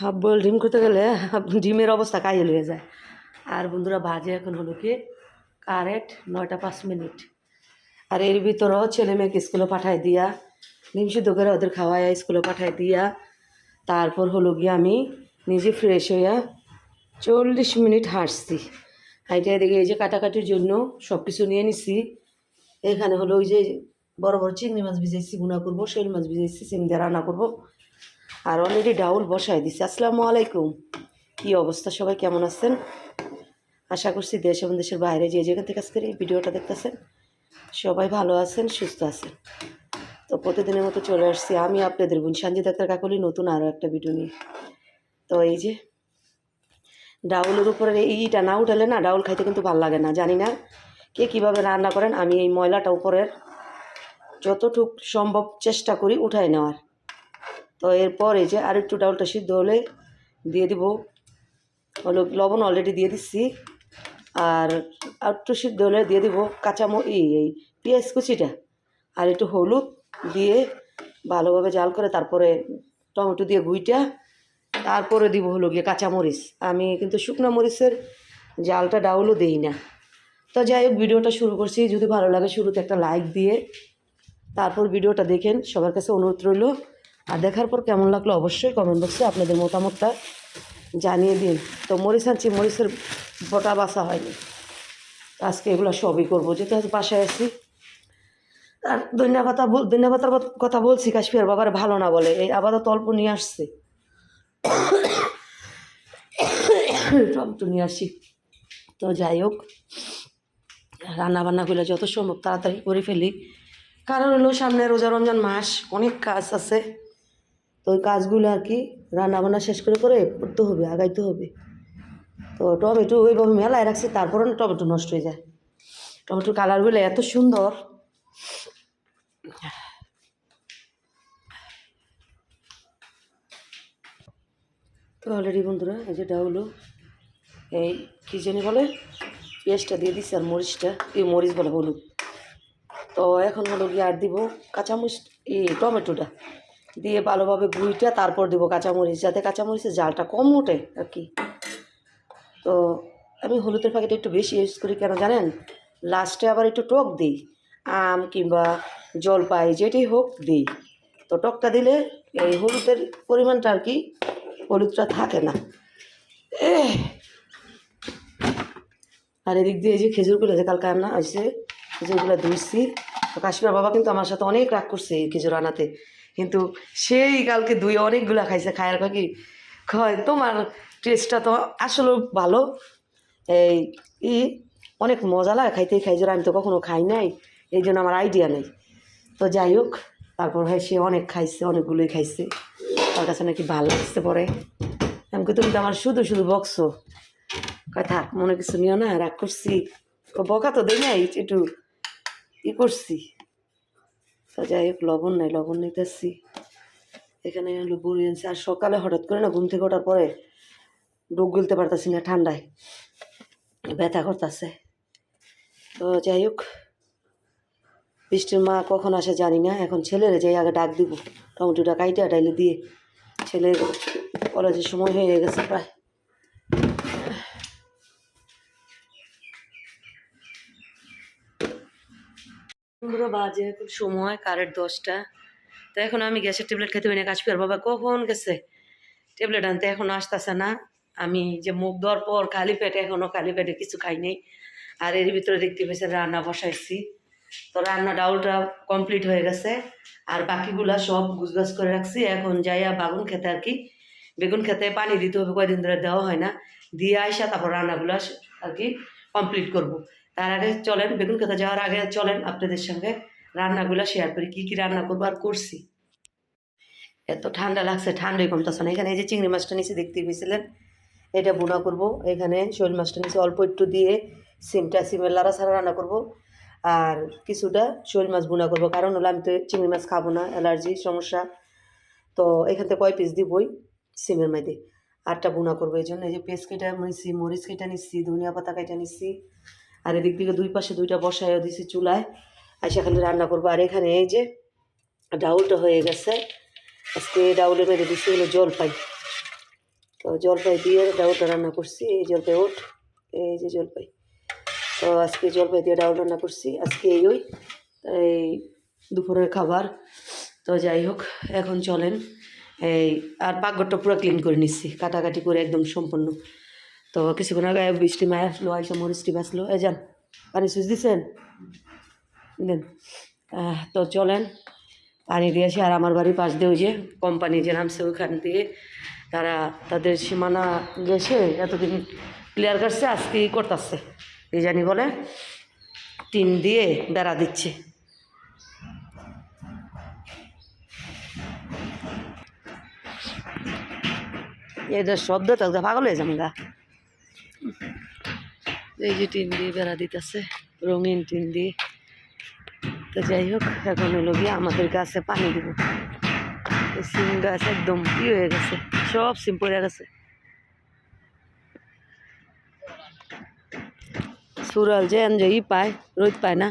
Half boil ডিম করতে গেলে ডিমের অবস্থা কাইল হয়ে যায়। আর বন্ধুরা, বাজে এখন হলো কি? কারেক্ট নয়টা পাঁচ মিনিট। আর এর ভিতরেও ছেলে মেয়েকে স্কুলে পাঠায় দিয়া, ডিম সিদ্ধ করে ওদের খাওয়ায় স্কুলে পাঠায় দিয়া। তারপর হলো গিয়ে আমি নিজে ফ্রেশ হইয়া চল্লিশ মিনিট হাঁটছি। হাইটে এদিকে এই যে কাটাকাটির জন্য সব কিছু নিয়ে নিছি। এখানে হলো ওই যে বড় বড় চিংড়ি মাছ ভিজাইছি গুঁড়া করব, শৈল মাছ ভিজাইছি, সিম দিয়ে রান্না করব। আর অলরেডি ডাউল বসাই দিছি। আসসালামু আলাইকুম। কী অবস্থা? সবাই কেমন আছেন? আশা করছি দেশ এবং দেশের বাইরে যে যেখান থেকে আজকের এই ভিডিওটা দেখতেছেন, সবাই ভালো আছেন, সুস্থ আছেন। তো প্রতিদিনের মতো চলে আসছি আমি আপনাদের বোন সঞ্জিত ডাক্তার কাকলি, নতুন আরও একটা ভিডিও নিয়ে। তো এই যে, ডাউলের উপরে এইটা না উঠালে না ডাউল খাইতে কিন্তু ভালো লাগে না, জানি না কে কীভাবে রান্না করেন, আমি এই ময়লাটা উপরের যতটুক সম্ভব চেষ্টা করি উঠাই নেওয়ার। তো এরপর এই যে আর একটু ডাউলটা সিদ্ধ হলে দিয়ে দিব হলো লবণ অলরেডি দিয়ে দিচ্ছি। আর একটু সিদ্ধ হলে দিয়ে দিব কাঁচামো এই এই পেঁয়াজ কুচিটা। আর একটু হলুদ দিয়ে ভালোভাবে জাল করে তারপরে টমেটো দিয়ে গুইটা, তারপরে দিব হলো গিয়ে কাঁচামরিচ আমি কিন্তু শুকনো মরিচের জালটা ডাউলও দেই না। তো যাই হোক, ভিডিওটা শুরু করছি। যদি ভালো লাগে শুরুতে একটা লাইক দিয়ে, তারপর ভিডিওটা দেখেন। সবার কাছে অনুরোধ রইল আর দেখার পর কেমন লাগল অবশ্যই কমেন্ট বক্সে আপনাদের মতামতটা জানিয়ে দিন। তো মরিচ আনছি, মরিচের বটা বাসা হয়নি। আজকে এগুলো সবই করব। যেহেতু আজ বাসায় আছি, আর ধনিয়া পাতা ধনিয়া পাতার কথা বলছি কাশ্মীর বাবার ভালো না বলে। এই আপাতত অল্প নিয়ে আসছে। টমেটো নিয়ে আসি। তো যাই হোক রান্না বান্না করলে যত সম্ভব তাড়াতাড়ি করে ফেলি। কারণ হলো সামনে রোজা রমজান মাস, অনেক কাজ আছে। তো ওই কাজগুলো আর কি রান্না বান্না শেষ করে করে করতে হবে, আগাইতে হবে। তো টমেটো ওইভাবে মেলায় রাখছি, তারপরে টমেটো নষ্ট হয়ে যায়। টমেটোর কালারগুলো এত সুন্দর। তো অলরেডি বন্ধুরা যেটা হলো, এই কী জানি বলে, পেঁয়াজটা দিয়ে দিচ্ছি আর মরিচটা, এই মরিচ বলে হলুদ। তো এখন হলো গিয়ে আর দিব কাঁচামরিচ, এই টমেটোটা। দিয়ে ভালোভাবে গুঁড়িটা তারপর দেবো কাঁচামরিচ, যাতে কাঁচামরিচের জালটা কম ওঠে আর কি। তো আমি হলুদের প্যাকেট একটু বেশি ইউজ করি কেন জানেন? লাস্টে আবার একটু টক দিই, আম কিংবা জলপাই যেটাই হোক দিই। তো টকটা দিলে এই হলুদের পরিমাণটা আর কি হলুদটা থাকে না। আর এদিক দিয়ে এই যে খেজুরগুলো যে কালকে আনা হয়েছে খেজুরগুলো ধুইছি। তো কাশ্মীর বাবা কিন্তু আমার সাথে অনেক রাগ করছে এই খেজুর আনাতে। কিন্তু সেই কালকে দুই অনেকগুলো খাইছে খায়ার কি খয় তোমার টেস্টটা তো আসলে ভালো। এই ই, অনেক মজা লাগে খাইতে খেজুর আমি তো কখনো খাই নাই, এই জন্য আমার আইডিয়া নেই। তো যাই হোক, তারপর হয় সে অনেক খাইছে, অনেকগুলোই খাইছে। তার কাছে নাকি ভালো লাগছে পরে। আমি তুমি তো আমার শুধু শুধু বকছো। কয়, থাক, মনে কিছু নিও না, রাগ করছি। বকা তো দেয় নাই, একটু ই করছি। তো যাই হোক, লবণ নাই, লবণ নিতেছি। এখানে হলো বড়ি আনছি আর সকালে হঠাৎ করে না ঘুম থেকে ওঠার পরে ডোক গিলতে পারতাছি না ঠান্ডায়। ব্যথা করতেছে। তো যাই হোক, বৃষ্টির মা কখন আসে জানি না। এখন ছেলেরে যাই আগে ডাক দিব। টমেটোটা কাইটা ডাইলে দিয়ে। ছেলের কলেজের সময় হয়ে গেছে প্রায়। পনেরো বাজে, এখন সময় কারেন্ট দশটা। তো এখন আমি গ্যাসের ট্যাবলেট খেতে পারি না, কাজ কাশ্মীর বাবা কখন গেছে? ট্যাবলেট আনতে এখনও আসতেছে না। আমি যে মুখ দেওয়ার পর খালি পেটে এখনও খালি পেটে কিছু খাই নাই। আর এর ভিতরে দেখতে পেয়েছে রান্না বসাইছি। তো রান্না ডাউলটা কমপ্লিট হয়ে গেছে। আর বাকিগুলা সব গুছগাছ করে রাখছি। এখন যাইয়া বাগুন খেতে আর কি, বেগুন খেতে পানি দিতে হবে, কয়দিন ধরে দেওয়া হয় না। দিয়ে আইসা তারপর রান্নাগুলো আর কি কমপ্লিট করব। তার আগে চলেন, বেগুন খেতে যাওয়ার আগে চলেন আপনাদের সঙ্গে। রান্নাগুলো শেয়ার করি, কী কী রান্না করব আর করছি। এত ঠান্ডা লাগছে, ঠান্ডাই কমতেছে না। এখানে এই যে চিংড়ি মাছটা নিচে দেখতে পেয়েছিলেন, এটা বোনা করব। এখানে শোল মাছটা নিচে অল্প একটু দিয়ে সিমটা, সিমের লাড়া ছাড়া রান্না করব। আর কিছুটা শোল মাছ বোনা করব। কারণ হলো আমি তো চিংড়ি মাছ খাব না, অ্যালার্জি, সমস্যা। তো এখান থেকে কয় পিস দিবই সিমের মধ্যে? আটটা বোনা করব। এই জন্য এই যে পেস্ট কেটে নিচ্ছি মরিচ কেটে নিচ্ছি, ধনিয়া পাতা কেটে নিচ্ছি। আর এদিক দিকে দুই পাশে দুইটা বসায় দিছি চুলায়। আর সেখানে রান্না করব। আর এখানে এই যে ডাউলটা হয়ে গেছে। আজকে ডাউলের মধ্যে দিচ্ছি হলো জলপাই। তো জলপাই দিয়ে ডাউলটা রান্না করছি। এই জলপাই ওঠ এই যে জলপাই। তো আজকে জলপাই দিয়ে ডাউল রান্না করছি। আজকে এই ওই, এই দুপুরের খাবার। তো যাই হোক, এখন চলেন। এই, আর পাকঘরটা পুরো ক্লিন করে নিচ্ছি। কাটাকাটি করে একদম সম্পূর্ণ। তো কিছুক্ষণ আগে বৃষ্টি মায় আসলো, আইসা মরিচ টিম আসলো এ যান, পানি সুইচ দিছেন? দেন তো চলেন, পানি দিয়ে আসি। আর আমার বাড়ির পাশ দিয়ে ওই যে কোম্পানি যে নামছে ওইখান দিয়ে তারা তাদের সীমানা গেছে, এতদিন ক্লিয়ার করছে, আজকেই করতেছে। এই জানি বলে টিন দিয়ে বেড়া দিচ্ছে। এটা শব্দ তো পাগল হয়ে যাবে এই যে টিন দিয়ে বেড়া দিতেছে রঙিন টিন দিয়ে। তো যাই হোক এখন হলো গিয়ে আমাদের গাছে পানি দিব। সিম গাছ একদম ই হয়ে গেছে সব সিম পড়ে গেছে। সুরাল যে যে ই পায় রোদ পায় না।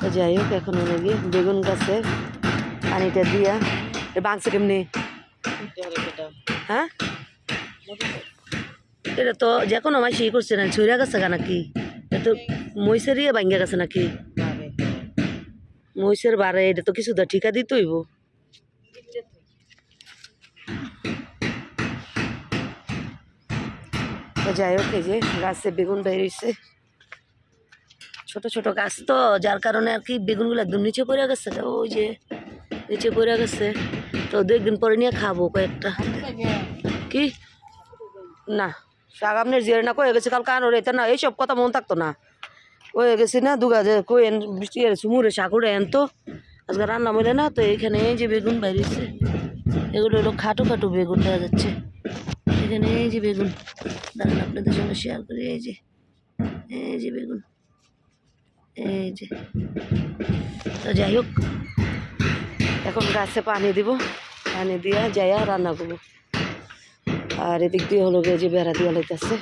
তো যাই হোক এখন হলো গিয়ে বেগুন গাছে পানিটা দিয়া বাংছে কেমনি? হ্যাঁ? এটা তো যে কোনো মাসে ই করছে না ছইরা গেছে গা নাকি? এটা তো মহিষের ইয়ে ভাঙ্গা গেছে নাকি? মহিষের বারে এটা তো কিছু তো ঠিকা দিতে হইব। যাই হোক এই যে গাছে বেগুন বেরিয়েছে ছোট ছোট গাছ তো যার কারণে আর কি বেগুনগুলো একদম নিচে পড়ে গেছে ওই যে নিচে পড়ে গেছে। তো দু একদিন পরে নিয়ে খাব কয়েকটা। কি? না। সাগামনের জিরে না কয়ে গেছে কাল কান ওরে না, এইসব কথা মন থাকতো না। কয়ে গেছি না, দুগা যে কই এন সুমুরে সাকুরে এন তো। আজকে রান্না মরে না, তো এইখানে এই যে বেগুন বাইরেছে এগুলো হলো খাটো খাটো বেগুন দেখা যাচ্ছে। এখানে এই যে বেগুন, দাঁড়ান আপনাদের সঙ্গে শেয়ার করি, এই যে এই যে বেগুন, এই যে। তো যাই হোক, এখন গাছে পানি দিব, পানি দিয়া যাইয়া রান্না করব। আর এদিক দিয়ে হলো যে বেড়া দিয়ে লাইতেছে।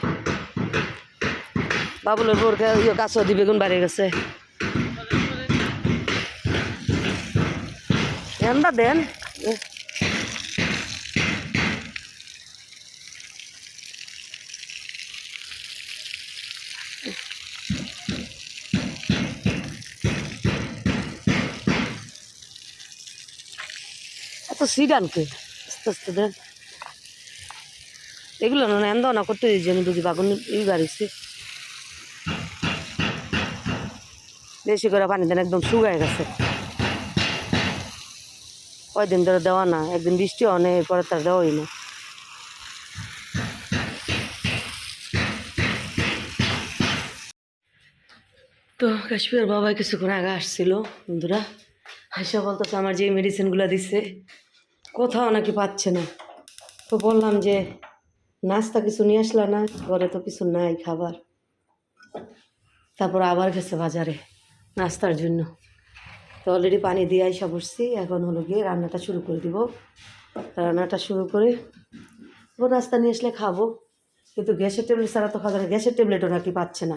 বাবুলের বোর ইয়ে গাছও দি বেগুন বাড়ি গেছে। এনবা দেন। এত সিডান কে? আস্তে আস্তে দেন। এগুলো না এন্দ না করতে দিয়েছি আমি বুঝি বাগুন ই বাড়িছি বেশি করে পানি দেন, একদম শুকায় গেছে। কয়দিন ধরে দেওয়া না, একদিন বৃষ্টি অনেক এরপরে তার দেওয়াই না। তো কাশ্মীর বাবা কিছুক্ষণ আগে আসছিল, বন্ধুরা। হাসা বলতেছে, আমার যে মেডিসিনগুলো দিছে, কোথাও নাকি পাচ্ছে না। তো বললাম যে নাস্তা কিছু নিয়ে আসলা না, ঘরে তো কিছু নাই খাবার। তারপর আবার গেছে বাজারে নাস্তার জন্য। তো অলরেডি পানি দিয়ে আইসা বসছি, এখন হলো গিয়ে রান্নাটা শুরু করে দিব। রান্নাটা শুরু করে নাস্তা নিয়ে আসলে খাব। কিন্তু গ্যাসের ট্যাবলেট ছাড়া তো না গ্যাসের ট্যাবলেটও নাকি পাচ্ছে না।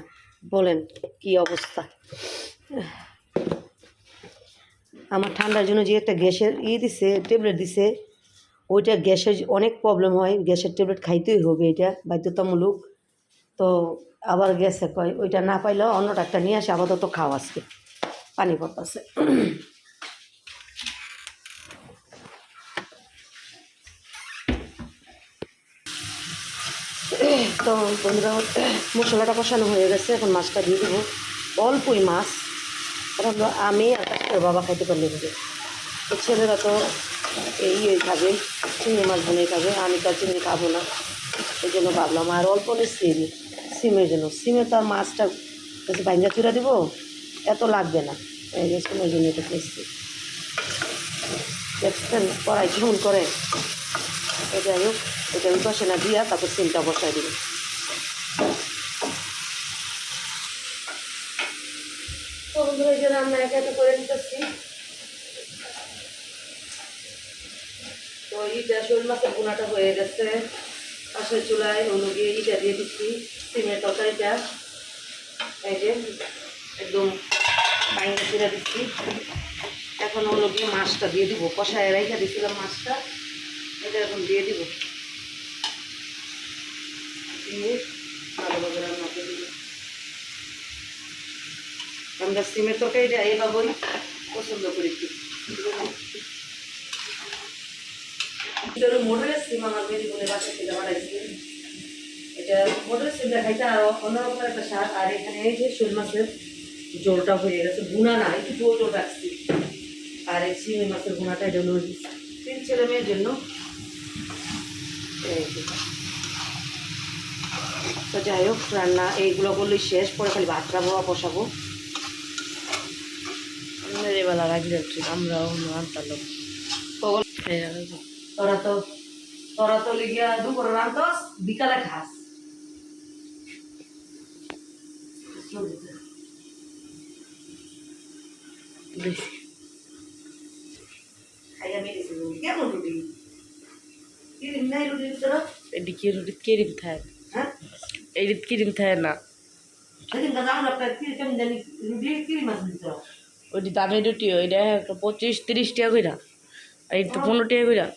বলেন, কি অবস্থা? আমার ঠান্ডার জন্য যে একটা গ্যাসের ইয়ে দিছে ট্যাবলেট দিছে ওইটা গ্যাসের অনেক প্রবলেম হয়, গ্যাসের ট্যাবলেট খাইতেই হবে এটা, বাধ্যতামূলক। তো আবার গ্যাসে কয়, ওইটা না পাইলেও অন্যটা একটা নিয়ে আসে, আপাতত খাও আজকে। পানি পড়তেছে। তো বন্ধুরা, মশলাটা কষানো হয়ে গেছে, এখন মাছটা দিয়ে দেবো। অল্পই মাছ আমি আর বাবা খাইতে পারলে ছেলেরা তো এই এই খাবে চিংড়ি মাছ বনে খাবে আমি তো চিংড়ি খাব না। এই জন্য ভাবলাম আর অল্প সিম, সিমের জন্য। সিমে তো আর মাছটা বাইঙ্গা চুরা দিব, এত লাগবে না। এই যে সিমের জন্য এটা খেয়েছি দেখছেন, কড়াই কেমন করে। যাই হোক, এটা আমি বসে না দিয়া তারপর সিমটা বসাই দিব। তো বন্ধুরা, এই যে রান্না একা একা করে নিতেছি। তো ইটা শোল মাছের বোনাটা হয়ে গেছে। পাশের চুলায় হলো গিয়ে ইটা দিয়ে দিচ্ছি, সিমের তরকারিটা। এই যে একদম বাইরে চিরা দিচ্ছি। এখন হলো গিয়ে মাছটা দিয়ে দিব, কষায় রেখে দিচ্ছিলাম মাছটা। এটা এখন দিয়ে দিব। আমরা সিমের তরকারিটা এইভাবেই পছন্দ করি এটা মোটরের সিম আমার বলে বাসা বানাইছি এটা মোটরের সিমটা খাইতে আরও অন্যরকম একটা স্বাদ আর এখানে এই যে শোল মাছের জলটা হয়ে গেছে, ভুনা না, একটু জোর জোর রাখছি। আর এই চিংড়ি মাছের ভুনাটা এটা হলো তিন ছেলে মেয়ের জন্য। তো যাই হোক, রান্না এইগুলো করলে শেষ, পরে খালি ভাত খাব আর বসাবো। বেলা রাখলে আমরাও আনতাম। তোরা তো তোরা তো লিগিয়া দুপুরে রান্তস বিকালে খাস। খাইয়া কেমন রুটি? নাই রুটির ভিতরে কিরিম থাকে হ্যাঁ? কিরিম থাকে না। দামি রুটি ওইটা পঁচিশ তিরিশ টাকা কইরা। এই তো পনেরো টাকা কইরা।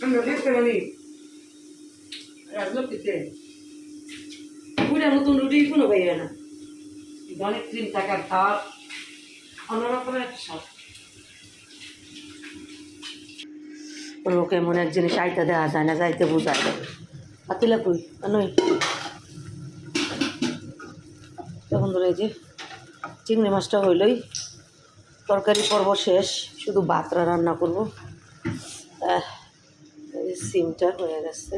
পারি নতুন রুটি কোনো পাইবে না অনেক ক্রিম থাকার খাওয়ার অন্যরকমের একটা স্বাদ ওকে মনে এক জিনিস আইতে দেওয়া যায় না, যাইতে বোঝায়। পাতিলা কই নই তখন ধরে যে চিংড়ি মাছটা হইলই, তরকারি পর্ব শেষ, শুধু ভাতরা রান্না করব। সিমটা হয়ে গেছে।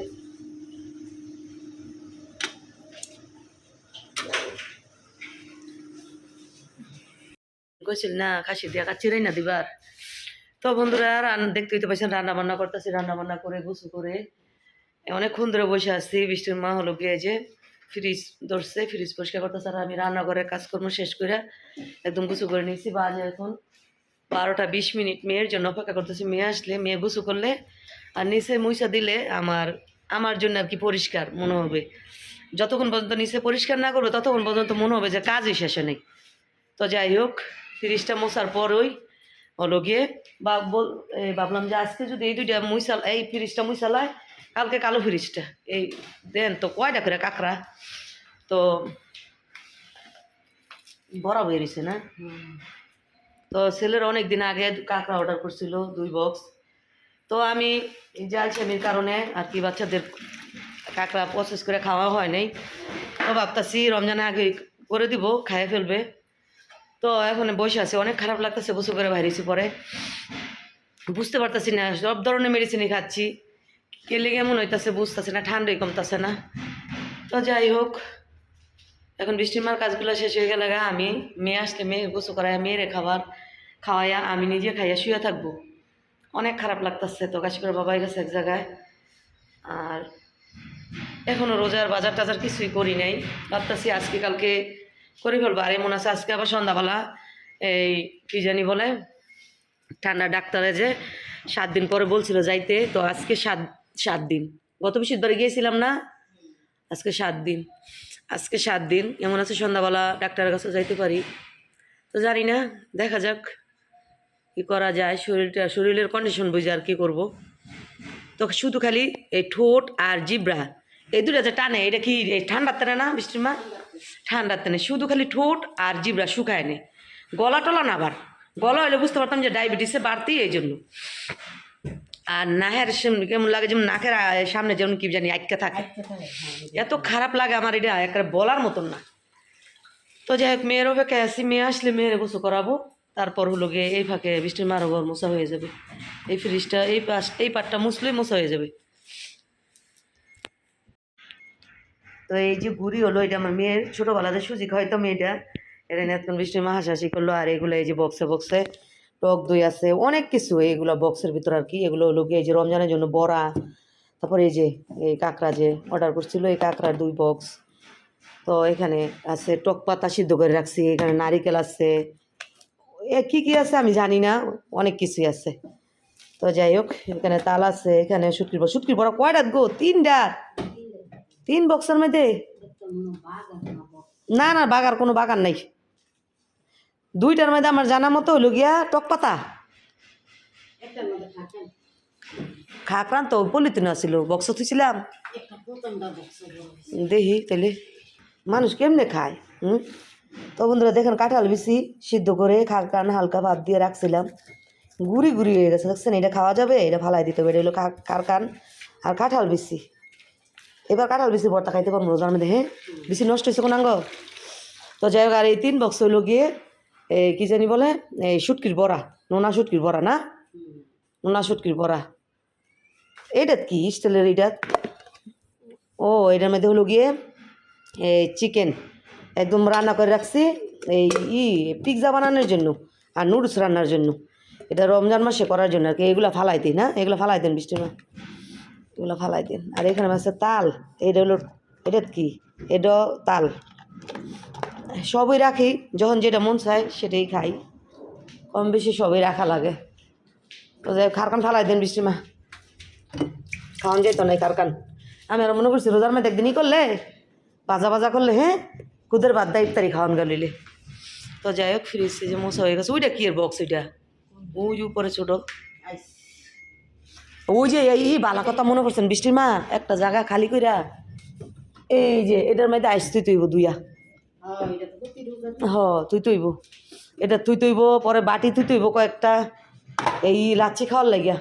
কইছিল, না, খাসি দিয়া কাচিরাই না দিবার। তো বন্ধুরা, রান দেখতে হইতে পারছেন রান্না বান্না করতেছি রান্না বান্না করে, গুছু করে। অনেকক্ষণ ধরে বসে আসছি বৃষ্টির মা হলো গিয়ে যে ফ্রিজ ধরছে, ফ্রিজ পরিষ্কার করতেছে আর আমি রান্নাঘরের কাজকর্ম শেষ করে একদম গুছু করে নিয়েছি। বাজে এখন বারোটা বিশ মিনিট, মেয়ের জন্য অপেক্ষা করতেছি। মেয়ে আসলে, মেয়ে গুছু করলে আর নিচে মুইসা দিলে আমার আমার জন্য আর কি পরিষ্কার মনে হবে। যতক্ষণ পর্যন্ত নিচে পরিষ্কার না করব ততক্ষণ পর্যন্ত মনে হবে যে কাজই শেষে নেই। তো যাই হোক ফ্রিজটা মোছার পরই হলো গিয়ে বা বল ভাবলাম যে আজকে যদি এই দুইটা মুইসাল এই ফ্রিজটা মুইসালায় কালকে কালো ফ্রিজটা এই দেন তো কয়টা করে কাঁকড়া? তো বড় বেরিয়েছে না? তো ছেলের অনেক দিন আগে কাঁকড়া অর্ডার করছিল দুই বক্স তো আমি জাল সেমির কারণে আর কি বাচ্চাদের কাঁকড়া প্রসেস করে খাওয়া হয় নাই। তো ভাবতাছি রমজানে আগে করে দিব, খাইয়ে ফেলবে। তো এখন বসে আছে, অনেক খারাপ লাগতেছে বসে করে বাইরেছি পরে। বুঝতে পারতাছি না, সব ধরনের মেডিসিনই খাচ্ছি। কে লেগে এমন হইতাছে বুঝতেছে না, ঠান্ডাই কমতাছে না। তো যাই হোক, এখন বৃষ্টির মার কাজগুলো শেষ হয়ে গেলে আমি মেয়ে আসলে মেয়ে গোসু করাইয়া মেয়েরে খাবার খাওয়াইয়া আমি নিজে খাইয়া শুয়ে থাকব। অনেক খারাপ লাগতেছে তো কাশিপুর বাবাই গেছে এক জায়গায়। আর এখনও রোজার বাজার টাজার কিছুই করি নাই। ভাবতেছি আজকে কালকে করে ফেলব। আর এমন আছে, আজকে আবার সন্ধ্যাবেলা এই কী জানি বলে, ঠান্ডা ডাক্তারে যে সাত দিন পরে বলছিল যাইতে, তো আজকে সাত সাত দিন। গত বৃহস্পতিবারে গিয়েছিলাম না, আজকে সাত দিন। আজকে সাত দিন, এমন আছে সন্ধ্যাবেলা ডাক্তারের কাছে যাইতে পারি। তো জানি না, দেখা যাক। কি করা যায়? শরীরটা শরীরের কন্ডিশন বুঝে আর কি করব? তো শুধু খালি এই ঠোঁট আর জিব্রা এই দুটা যে টানে এটা কি ঠান্ডার টানে না বৃষ্টির মা ঠান্ডার টানে। শুধু খালি ঠোঁট আর জিব্রা শুকায় নেই গলা টলা না আবার। গলা হলে বুঝতে পারতাম যে ডায়াবেটিসে বাড়তি এই জন্য। আর নাহের কেমন লাগে যেমন নাকের সামনে যেমন কি জানি আটকে থাকে। এত খারাপ লাগে আমার এটা একটা বলার মতন না। তো যাই হোক মেয়ের অপেক্ষায় আসি মেয়ে আসলে মেয়ের গোসু করাবো। তারপর হলো গিয়ে এই ফাঁকে বৃষ্টির মারো ঘর মোছা হয়ে যাবে। এই ফ্রিজটা এই পাশ, এই পাটটা মুছলেই মোছা হয়ে যাবে। তো এই যে ঘুড়ি হলো, এটা আমার মেয়ের ছোটোবেলাতে সুজি হয়তো মেয়েটা। এটা এতক্ষণ বৃষ্টির মা হাসাহাসি করল, আর এগুলো এই যে বক্সে বক্সে টক দই আছে, অনেক কিছু। এইগুলো বক্সের ভিতর আর কি। এগুলো হলো গিয়ে এই যে রমজানের জন্য বড়া, তারপরে এই যে, এই কাঁকড়া যে অর্ডার করছিল, এই কাঁকড়ার দুই বক্স তো এখানে আছে টক পাতা সিদ্ধ করে রাখছি, এখানে নারিকেল আছে কী কী আছে আমি জানি না অনেক কিছুই আছে। তো যাই হোক এখানে তাল আছে এখানে শুটকির বড়া শুটকির বড়া কয়টা গো? তিনটা তিন বক্সের মধ্যে? না না বাগার কোনো বাগান নাই। দুইটার মধ্যে আমার জানা মতো হলো গিয়া টক পাতা। খাকরান তো পলিথিন আছিল বক্স থুছিলাম দেখি তাহলে মানুষ কেমনে খায় হুম? তো বন্ধুরা দেখেন কাঁঠাল বেশি সিদ্ধ করে খাকান হালকা ভাত দিয়ে রাখছিলাম। গুড়ি গুড়ি হয়ে গেছে, দেখছেন? এটা খাওয়া যাবে? এটা ফালাই দিতে হবে, এটা হলো কারকান আর কাঁঠাল বেশি এবার কাঁঠাল বেশি ভর্তা খাইতে পারব রোজার মধ্যে হ্যাঁ বেশি নষ্ট হয়েছে কোন আঙ্গ? তো যাই হোক, আর এই তিন বক্স হইল গিয়ে, এই কী জানি বলে? এই শুটকির বড়া, নোনা শুটকির বড়া না? নোনা শুটকির বড়া। এইটা কি? স্টিলের এইটা ও, এটার মধ্যে হলো গিয়ে, এই চিকেন একদম রান্না করে রাখছি। এই ই পিৎজা বানানোর জন্য আর নুডলস রান্নার জন্য। এটা রমজান মাসে করার জন্য আর কি। এগুলো ফালাই দিই না। এগুলো ফালাই দেন বৃষ্টির মা এগুলো ফালাই দিন। আর এখানে আছে তাল। এটা হলো এটা কি? এটা তাল। সবই রাখি। যখন যেটা মন চায় সেটাই খাই। কম বেশি সবই রাখা লাগে। তো খারকান ফালাই দেন বৃষ্টির মা। খাওয়ান যেত না কারকান আমি আর মনে করছি, রোজার মধ্যে একদিনই করলে ভাজা ভাজা করলে হ্যাঁ? কুদের বাদ দা ইফতারি খাওয়ান গেলিলে তো যাই হোক ফ্রিজ যে মশা হয়ে গেছে, ওইটা কি এর বক্স ওইটা ওই উপরে ছোট। ওই যে এই বালা কথা মনে করছেন বৃষ্টির মা? একটা জায়গা খালি কইরা এই যে এটার মধ্যে আইস তুই তুইব দুইয়া। হ, তুই তুইব এটা তুই তুইব পরে বাটি তুই তুইব কয়েকটা। এই লাচ্ছি খাওয়ার লাগিয়া।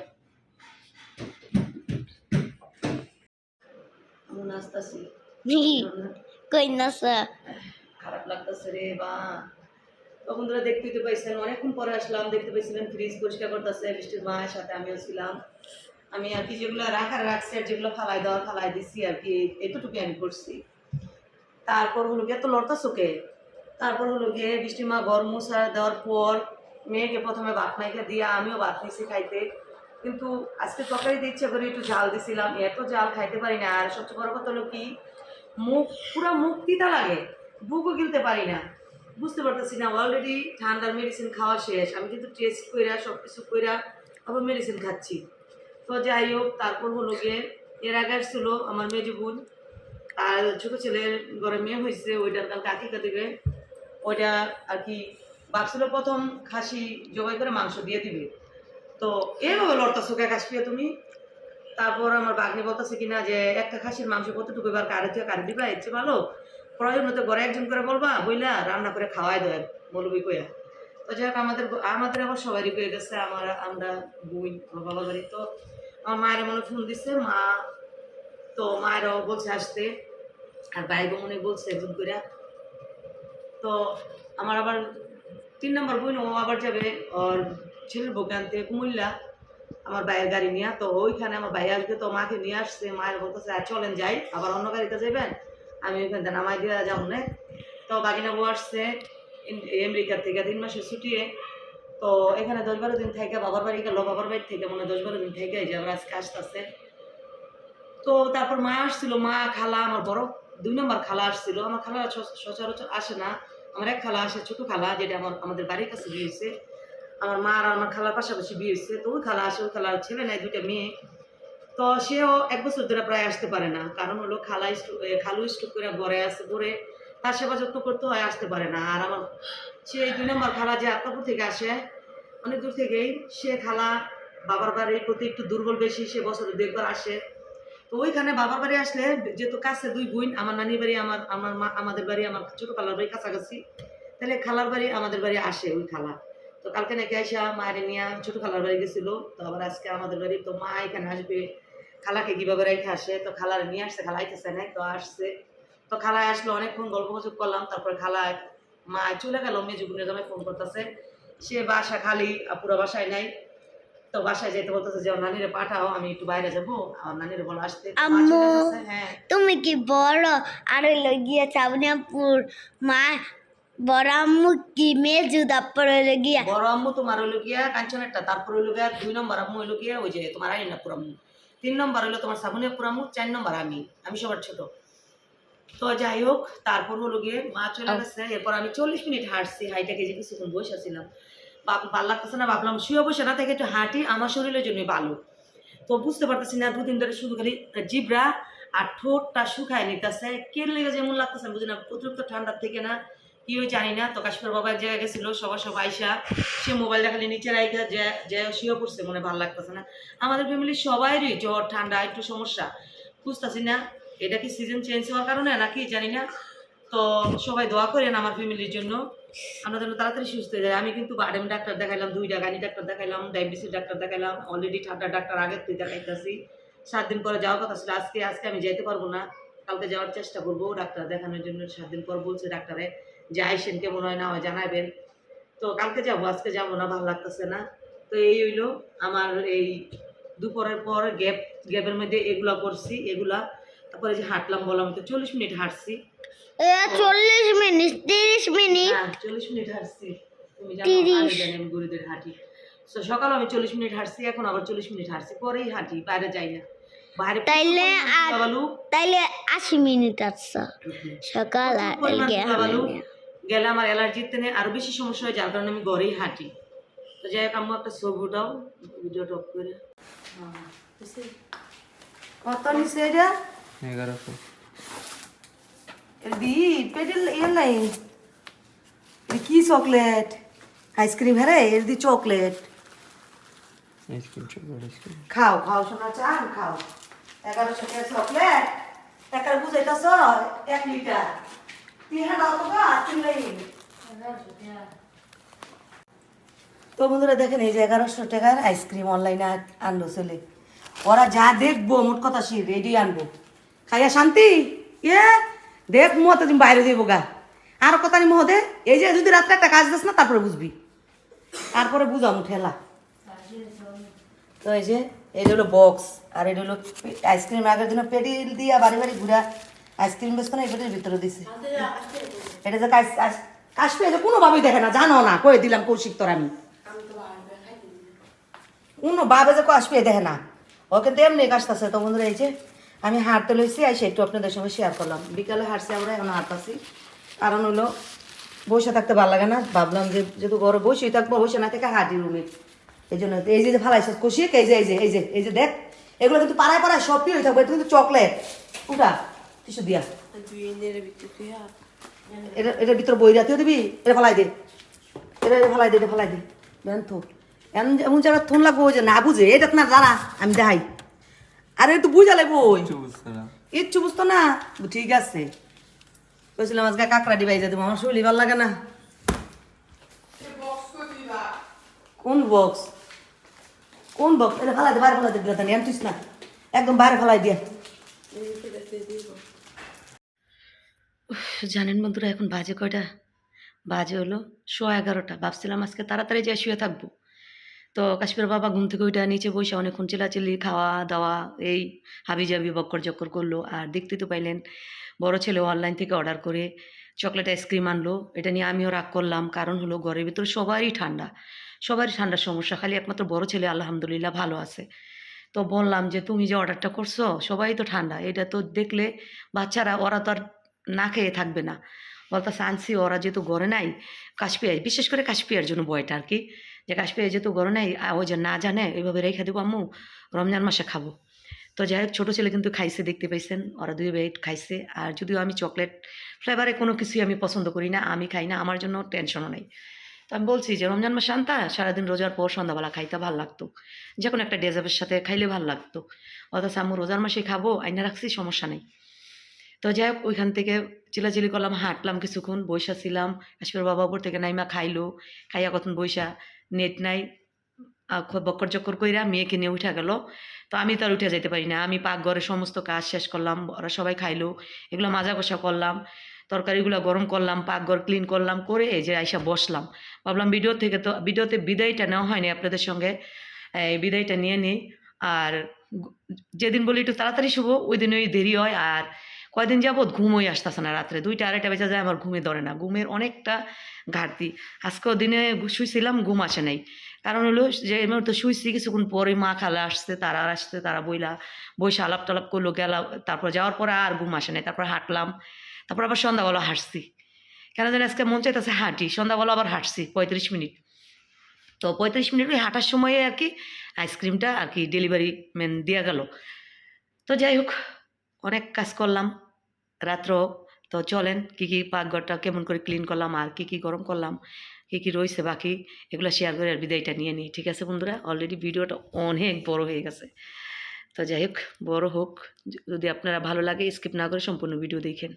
পাইছেন, অনেকক্ষণ পরে আসলাম, দেখতে পাইছিলেন ফ্রিজ পরিষ্কার করতেছে বৃষ্টির মায়ের সাথে আমিও ছিলাম। আমি আর কি যেগুলো রাখার রাখছি আর যেগুলো ফালাই ফালাই দিছি আর কি এতটুকু আমি করছি। তারপর হলো গিয়ে তো লড়তা চোখে তারপর হলো গিয়ে বৃষ্টির মা গরম মশলা দেওয়ার পর মেয়েকে প্রথমে ভাত মাইকে দিয়ে আমিও ভাত নিছি খাইতে। কিন্তু আজকে তরকারিতে ইচ্ছে করে একটু জাল দিছিলাম, এত জাল খাইতে পারি না। আর সবচেয়ে বড় কথা হলো কি মুখ, পুরো মুখ তিতা লাগে। বুকও গিলতে পারি না। বুঝতে পারতেছি না অলরেডি ঠান্ডার মেডিসিন খাওয়া শেষ। আমি কিন্তু টেস্ট কইরা সব কিছু কইরা আবার মেডিসিন খাচ্ছি। তো যাই হোক, তারপর হলো গিয়ে এর আগে আসছিল আমার মেজো বোন। আর ছোটো ছেলের ঘরে মেয়ে হয়েছে, ওইটার কালকে আকিকা দেবে। ওইটা আর কি ভাবছিল প্রথম খাসি জবাই করে মাংস দিয়ে দিবে। তো এইভাবে লড়তা চোখে কাশপিয়া তুমি? তারপর আমার বাগনি বলতেছে কিনা যে, একটা খাসির মাংস কতটুকু? এবার কারে থেকে কারে দিবা? ইচ্ছে ভালো? প্রয়োজন হতে ঘরে একজন করে বলবা, বইলা রান্না করে খাওয়াই দেয় বলবি কইয়া। তো যাই হোক, আমাদের আমাদের আবার সবারই পেয়ে গেছে, আমার, আমরা বই বাবা বাড়ি। তো আমার মায়ের মনে ফোন দিচ্ছে মা তো মায়েরও বলছে আসতে, আর ভাই মনে বলছে একজন করে তো আমার আবার তিন নম্বর বোন, ও আবার যাবে, ওর ছেলের বউকে আনতে কুমিল্লা। আমার ভাইয়ের গাড়ি নিয়ে, তো ওইখানে আমার ভাই আসবে, তো মাকে নিয়ে আসছে, মায়ের বলতেছে আর চলেন যাই, আবার অন্য গাড়িতে যাবেন আমি ওইখান থেকে নামাই দিয়ে যাব, না। তো বাগিনা বউ আসছে আমেরিকার থেকে তিন মাসের ছুটিয়ে তো এখানে দশ বারো দিন থেকে বাবার বাড়ি গেল, বাবার বাড়ি থেকে মনে দশ বারো দিন থেকে যে আবার আজকে আসতেছে। তো তারপর মা আসছিল, মা, খালা, আমার বড়, দুই নম্বর খালা আসছিল। আমার খালা সচরাচর আসে না। আমার এক খালা আসে, ছোট খালা, যেটা আমার আমাদের বাড়ির কাছে হয়েছে আমার মা আর আমার খালার পাশাপাশি বিয়ে হয়েছে, তো ওই খালা আসে, ওই খালার ছেলে নাই, দুইটা মেয়ে। তো সেও এক বছর ধরে প্রায় আসতে পারে না, কারণ হলো খালা খালু স্টুক করে ঘরে আসে ঘরে তার সেবা যত্ন করতে হয়, আসতে পারে না। আর আমার, সে দুই নম্বর খালা যে আত্মাপুর থেকে আসে, অনেক দূর থেকেই সে খালা বাবার বাড়ির প্রতি একটু দুর্বল বেশি, সে বছরে দেখবার আসে। তো ওইখানে বাবার বাড়ি আসলে যেহেতু কাছে দুই বোন, আমার নানির বাড়ি, আমার আমার মা, আমাদের বাড়ি, আমার ছোট খালার বাড়ি কাছাকাছি, তাহলে খালার বাড়ি আমাদের বাড়ি আসে ওই খালা। তো কালকে নাকি আইসা মায়ের নিয়ে ছোট খালার বাড়ি গেছিল তো আবার আজকে আমাদের বাড়ি তো মা এখানে আসবে খালাকে কীভাবে রেখে আসে? তো খালার নিয়ে আসছে খালা আইতেছে না তো আসছে। তো খালায় আসলো অনেকক্ষণ গল্প গুজব করলাম তারপরে খালায় মা চলে গেল মেজুগুনের জামাই ফোন করতেছে। সে বাসা খালি পুরো বাসায় নাই। তো বাসায় যেতে বলতেছে যে নানিরে পাঠাও আমি একটু বাইরে যাব। আমার নানিরে বলো আসতে। আম্মু। হ্যাঁ। তুমি কি বড়? আর হইল গিয়া চাবনাপুর মা বড় আম্মু কি মেজু তারপর হইল গিয়া? বড় আম্মু তোমার হইল গিয়া কাঞ্চনেরটা তারপর হইল গিয়া দুই নম্বর আম্মু হইল গিয়া ওই যে তোমার আইনাপুর আম্মু তিন নম্বর হইল তোমার সাবুনিয়াপুর আম্মু চার নম্বর আমি আমি সবার ছোট। তো যাই হোক তারপর হলো গিয়ে মা চলে গেছে এরপর আমি চল্লিশ মিনিট হাঁটছি হাইটা কেজি কিছুক্ষণ বসেছিলাম। ভালো লাগতেছে না ভাবলাম শুয়ে বসে না থেকে একটু হাঁটি আমার শরীরের জন্য ভালো। তো বুঝতে পারতেছি না দুদিন ধরে শুধু খালি জিবরা আর ঠোঁটটা শুকায় নিতেছে কেন লেগে যেমন লাগতেছে বুঝি না অতিরিক্ত ঠান্ডার থেকে না কি হয়ে জানি না, তো কাশ্মীর বাবা এক জায়গায় গেছিল, সবার সব আইসা, সে মোবাইলটা খালি নিচে রাখা যে শুয়ে পড়ছে, মনে ভালো লাগতেছে না। আমাদের ফ্যামিলির সবাইরই জ্বর, ঠান্ডা, একটু সমস্যা, বুঝতেছি না, এটা কি সিজন চেঞ্জ হওয়ার কারণে নাকি জানি না, তো সবাই দোয়া করেন আমার ফ্যামিলির জন্য, আমরা যেন তাড়াতাড়ি সুস্থ হয়ে যাই। আমি কিন্তু বাডেম ডাক্তার দেখাইলাম দুইটা গানি ডাক্তার দেখাইলাম, ডায়াবেটিসের ডাক্তার দেখাইলাম অলরেডি ঠান্ডা ডাক্তার আগের থেকে দেখাইতেছি। সাত দিন পরে যাওয়ার কথা ছিল, আজকে আজকে আমি যেতে পারব না, কালকে যাওয়ার চেষ্টা করব ডাক্তার দেখানোর জন্য, সাত দিন পর বলছে ডাক্তারে যে আইসেন কেমন হয় না হয় জানাবেন। তো কালকে যাব আজকে যাব না ভালো লাগতেছে না। তো এই হইল আমার এই দুপুরের পর গ্যাপ গ্যাপের মধ্যে এগুলা করছি এগুলা। তারপরে যে হাঁটলাম বললাম তো চল্লিশ মিনিট হাঁটছি। চল্লিশ মিনিট তিরিশ মিনিট। হ্যাঁ চল্লিশ মিনিট হাঁটছি। তুমি জানো আমি গরুদের হাঁটি। তো সকালে আমি চল্লিশ মিনিট হাঁটছি এখন আবার চল্লিশ মিনিট হাঁটছি। পরেই হাঁটি বাইরে যাই না। বাইরে তাইলে তাইলে আশি মিনিট আসছে সকাল আর গেলে আমার অ্যালার্জির তেনে আরও বেশি সমস্যা হয় যার কারণে আমি ঘরেই হাঁটি। তো যাই হোক আম্মু একটা ছবি উঠাও ভিডিও টপ করে। কত নিছে এটা? এগারোশো। দি পেটেল এর নাই। কি চকলেট? আইসক্রিম হ্যাঁ এর দি chocolate. Ice cream chocolate ice cream. খাও খাও শোনা চান খাও। এগারোশো টাকা চকলেট টাকার বুঝাইতেছ এক লিটার। তো বন্ধুরা দেখেন, এই যে এগারোশো টাকার আইসক্রিম অনলাইনে আনলো ছেলে। ওরা যা দেখব, মোট কথা সে রেডি আনব। খাইয়া শান্তি? ইয়ে দেখ মতো তুমি বাইরে দেবো গা। আর কথা নি মহদে এই যে যদি রাত্রে একটা কাজ দিস না, তারপরে বুঝবি। তারপরে বুঝামু ঠেলা। তো এই যে এটা হলো বক্স আর এটা হলো আইসক্রিম আগের দিন পেটি দিয়া বাড়ি বাড়ি ঘুরা আইসক্রিম বেশ না পেটির ভিতরে দিছে। এটা যে কাশ কাশ- কাশবে এটা কোনোভাবেই দেখে না জানো না কয়ে দিলাম কৌশিক তোর আমি। কোনো বাবে যে কাশবে দেখে না। ওকে তো এমনি কাশতেছে তো বন্ধুরা এই যে আমি হাঁটতে লইছি আর একটু আপনাদের সঙ্গে শেয়ার করলাম। বিকালে হাঁটছি আমরা এখন হাঁটতেছি কারণ হলো বসে থাকতে ভালো লাগে না। ভাবলাম যে যেহেতু ঘরে বসেই থাকব বসে না থেকে হাঁটি রুমে। এই জন্য এই যে ফালাইছে কষিয়ে এই যে এই যে এই যে এই যে দেখ এগুলো কিন্তু পাড়ায় পাড়ায় সব হয়ে থাকবে এটা কিন্তু চকলেট উঠা। কিছু দিয়া। এটা এটার ভিতরে বই রাতেও দিবি? এটা ফেলাই দে। এটা ফেলাই দে এটা ফেলাই দে। দেন তো এমন এমন জায়গা থন লাগবো যে না বুঝে। এটা না দাঁড়া আমি দেখাই। আরে একটু বুঝা লাগবো কিছু বুঝতে না। কিচ্ছু বুঝতো না? ঠিক আছে। কইছিলাম আজকে কাকড়া ডিবাই যেতে আমার শরীর ভালো লাগে না। কোন বক্স? কোন বক্স? এটা ফেলাই দে বাইরে ফেলাই দে না। একদম বাইরে ফেলাই দিয়া জানেন বন্ধুরা, এখন বাজে কয়টা? বাজে হলো সোয়া এগারোটা। ভাবছিলাম আজকে তাড়াতাড়ি যে শুয়ে থাকব। তো কাশ্মীর বাবা ঘুম থেকে ওইটা নিচে বসে অনেকক্ষণ চিল্লাচিল্লি খাওয়া দাওয়া এই হাবি জাবি বক্কর চক্কর করল। আর দেখতে তো পাইলেন, বড় ছেলে অনলাইন থেকে অর্ডার করে চকলেট আইসক্রিম আনলো। এটা নিয়ে আমিও রাগ করলাম। কারণ হলো ঘরের ভিতরে সবারই ঠান্ডা। সবারই ঠান্ডার সমস্যা। খালি একমাত্র বড় ছেলে, আলহামদুলিল্লাহ, ভালো আছে। তো বললাম যে, তুমি যে অর্ডারটা করছ, সবাই তো ঠান্ডা। এটা তো দেখলে বাচ্চারা, ওরা তো আর না খেয়ে থাকবে না। বলতেছে, আনছি, ওরা যেহেতু ঘরে নাই কাশ্মীর বিশেষ করে কাশ্মীরের জন্য বয়টা আর কি যে কাশ্মীরে যেহেতু ঘরে নাই ও যে না জানে এইভাবে রেখে দেবো, আম্মু, রমজান মাসে খাব। তো যাই হোক, ছোটো ছেলে কিন্তু খাইছে, দেখতে পাইছেন, ওরা দুই ভাই খাইছে। আর যদিও আমি চকলেট ফ্লেভারে কোনো কিছুই আমি পছন্দ করি না, আমি খাই না, আমার জন্য টেনশনও নেই। তো আমি বলছি যে, রমজান মাস আনতা, সারাদিন রোজার পর সন্ধ্যাবেলা খাইতে ভালো লাগতো। যে কোনো একটা ডেজার্টের সাথে খাইলে ভালো লাগতো। অথচ আম্মু, রোজার মাসে খাব, আইনা রাখছি, সমস্যা নেই। তো যাই হোক, ওইখান থেকে চিলাচিলি করলাম, হাঁটলাম কিছুক্ষণ বৈশা ছিলাম। কাশ্মীর বাবা উপর থেকে নাইমা খাইলো, খাইয়া কখন বৈশা নেট নাই বক্কর চক্কর কইরা মেয়েকে নিয়ে উঠা গেল। তো আমি তো আর উঠে যেতে পারি না। আমি পাকঘরে সমস্ত কাজ শেষ করলাম, ওরা সবাই খাইলো, এগুলো মাজা কষা করলাম, তরকারিগুলো গরম করলাম, পাকঘর ক্লিন করলাম, করে এই যে আইসা বসলাম। ভাবলাম ভিডিও থেকে তো ভিডিওতে বিদায়টা নেওয়া হয়নি আপনাদের সঙ্গে, এই বিদায়টা নিয়ে নিই। আর যেদিন বলি একটু তাড়াতাড়ি শুভ, ওই দিন ওই দেরি হয়। আর কয়দিন যাবৎ ঘুমই আসতেছে না রাত্রে। দুইটা আড়াইটা বেজে যায়, আমার ঘুমে ধরে না। ঘুমের অনেকটা ঘাটতি। আজকেও দিনে শুইছিলাম, ঘুম আসে নাই। কারণ হলো যে, এই তো শুইছি, কিছুক্ষণ পরে মা খালা আসছে, তারা আসছে, তারা বইলা বইসা আলাপ টালাপ করল গেলাম তারপর যাওয়ার পরে আর ঘুম আসে নাই। তারপর হাঁটলাম। তারপর আবার সন্ধ্যাবেলা হাঁটছি। কেন জানি আজকে মন চাইতেছে হাঁটি। সন্ধ্যাবেলা আবার হাঁটছি, পঁয়ত্রিশ মিনিট। তো পঁয়ত্রিশ মিনিট ওই হাঁটার সময়ে আর কি আইসক্রিমটা আর কি ডেলিভারি ম্যান দেওয়া গেল। তো যাই হোক অনেক কাজ করলাম, রাত্র। তো চলেন, কী কী পাকঘরটা কেমন করে ক্লিন করলাম, আর কী কী গরম করলাম, কী কী রয়েছে বাকি, এগুলো শেয়ার করে আর বিদায়টা নিয়ে নিই। ঠিক আছে বন্ধুরা? অলরেডি ভিডিওটা অনেক বড় হয়ে গেছে। তো যাই হোক, বড় হোক, যদি আপনারা ভালো লাগে স্কিপ না করে সম্পূর্ণ ভিডিও দেখেন।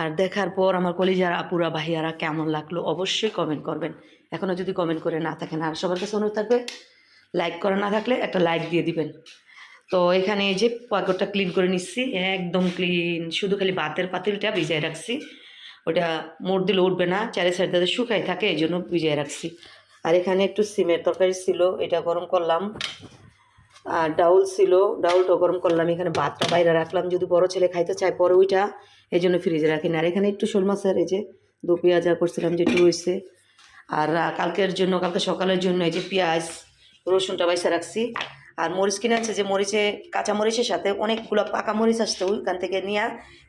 আর দেখার পর আমার কলিজার আপুরা, ভাইয়ারা কেমন লাগল অবশ্যই কমেন্ট করবেন। এখনও যদি কমেন্ট করে না থাকেন, আর সবার কাছে অনুরোধ থাকবে লাইক করা না থাকলে একটা লাইক দিয়ে দিবেন। তো এখানে এই যে পাকড়টা ক্লিন করে নিচ্ছি, একদম ক্লিন শুধু খালি ভাতের পাতিলটা ভিজায় রাখছি। ওটা মোড় দিলে উঠবে না, চারি সাইড যাতে শুকাই থাকে, এই জন্য ভিজায় রাখছি। আর এখানে একটু সিমের তরকারি ছিল, এটা গরম করলাম। আর ডাউল ছিল ডাউলটা গরম করলাম। এখানে ভাতটা বাইরে রাখলাম, যদি বড় ছেলে খাইতে চায় পরে ওইটা, এই জন্য ফ্রিজে রাখি না আর এখানে একটু শোল মাছের, এই যে দু পেঁয়াজ আর করছিলাম যে একটু রয়েছে। আর কালকের জন্য, কালকে সকালের জন্য এই যে পেঁয়াজ, রসুনটা বাইসা রাখছি। আর মরিচ কিনে আছে যে মরিচে, কাঁচা মরিচের সাথে অনেকগুলো পাকা মরিচ আসছে ওইখান থেকে নিয়ে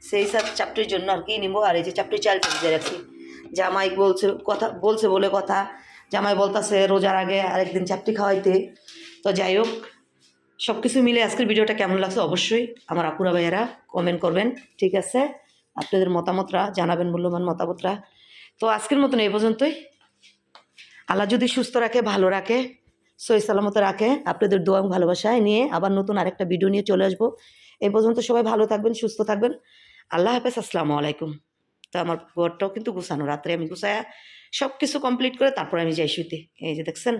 সেই সব চাপটির জন্য আর কি নিবো। আর এই যে চাপটির চাল ভিজে রাখছি জামাই বলছে, কথা, বলছে বলে কথা। জামাই বলতাছে রোজার আগে আরেকদিন চাপটি খাওয়াইতে। তো যাই হোক সব কিছু মিলে আজকের ভিডিওটা কেমন লাগছে অবশ্যই আমার আপুরা ভাইয়েরা কমেন্ট করবেন, ঠিক আছে? আপনাদের মতামতরা জানাবেন, মূল্যবান মতামতরা। তো আজকের মতন এই পর্যন্তই। আল্লাহ যদি সুস্থ রাখে, ভালো রাখে সই সালামত রাখে আপনাদের দোয়া ভালোবাসায় নিয়ে আবার নতুন আরেকটা ভিডিও নিয়ে চলে আসব। এই পর্যন্ত সবাই ভালো থাকবেন, সুস্থ থাকবেন। আল্লাহ হাফেজ, আসসালামু আলাইকুম। তো আমার ঘরটাও কিন্তু গুছানো। রাত্রে আমি গুছায়া সব কিছু কমপ্লিট করে তারপরে আমি যাই শুতে এই যে দেখছেন?